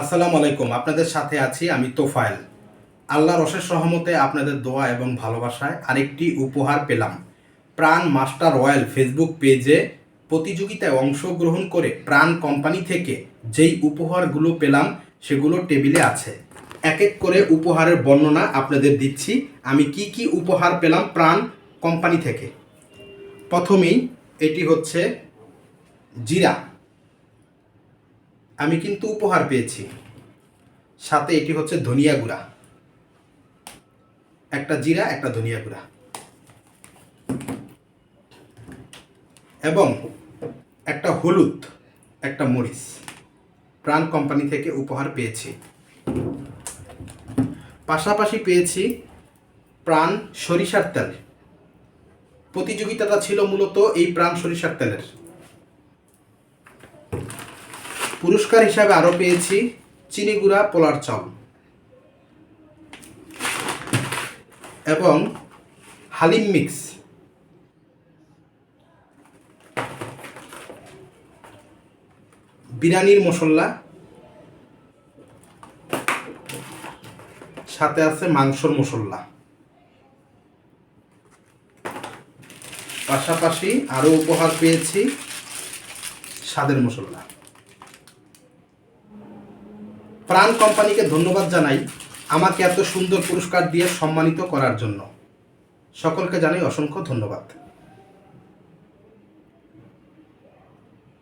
আসসালামু আলাইকুম, আপনাদের সাথে আছি আমি তোফায়েল। আল্লাহর অশেষ রহমতে আপনাদের দোয়া এবং ভালোবাসায় আরেকটি উপহার পেলাম। প্রাণ মাস্টার রয়্যাল ফেসবুক পেজে প্রতিযোগিতায় অংশগ্রহণ করে প্রাণ কোম্পানি থেকে যেই উপহারগুলো পেলাম, সেগুলো টেবিলে আছে। এক এক করে উপহারের বর্ণনা আপনাদের দিচ্ছি। আমি কি কি উপহার পেলাম প্রাণ কোম্পানি থেকে? প্রথমেই এটি হচ্ছে জিরা। আমি কিন্তু উপহার পেয়েছি। সাথে এটি হচ্ছে ধনিয়া গুঁড়া। একটা জিরা, একটা ধনিয়া গুঁড়া। এবং একটা হলুদ, একটা মরিচ। প্রাণ কোম্পানি থেকে উপহার পেয়েছি। পাশাপাশি পেয়েছি প্রাণ সরিষার তেল। প্রতিযোগিতাটা ছিল মূলত এই প্রাণ সরিষার তেলের। পুরস্কার হিসাবে আরও পেয়েছি চিনি গুঁড়া পোলার চাল এবং হালিম মিক্স। বিরিয়ানির মশলা। সাথে আছে মাংসর মশলা। পাশাপাশি আরও উপহার পেয়েছি স্বাদের মশলা। প্রাণ কোম্পানিকে ধন্যবাদ জানাই আমাকে এত সুন্দর পুরস্কার দিয়ে সম্মানিত করার জন্য। সকলকে জানাই অসংখ্য ধন্যবাদ।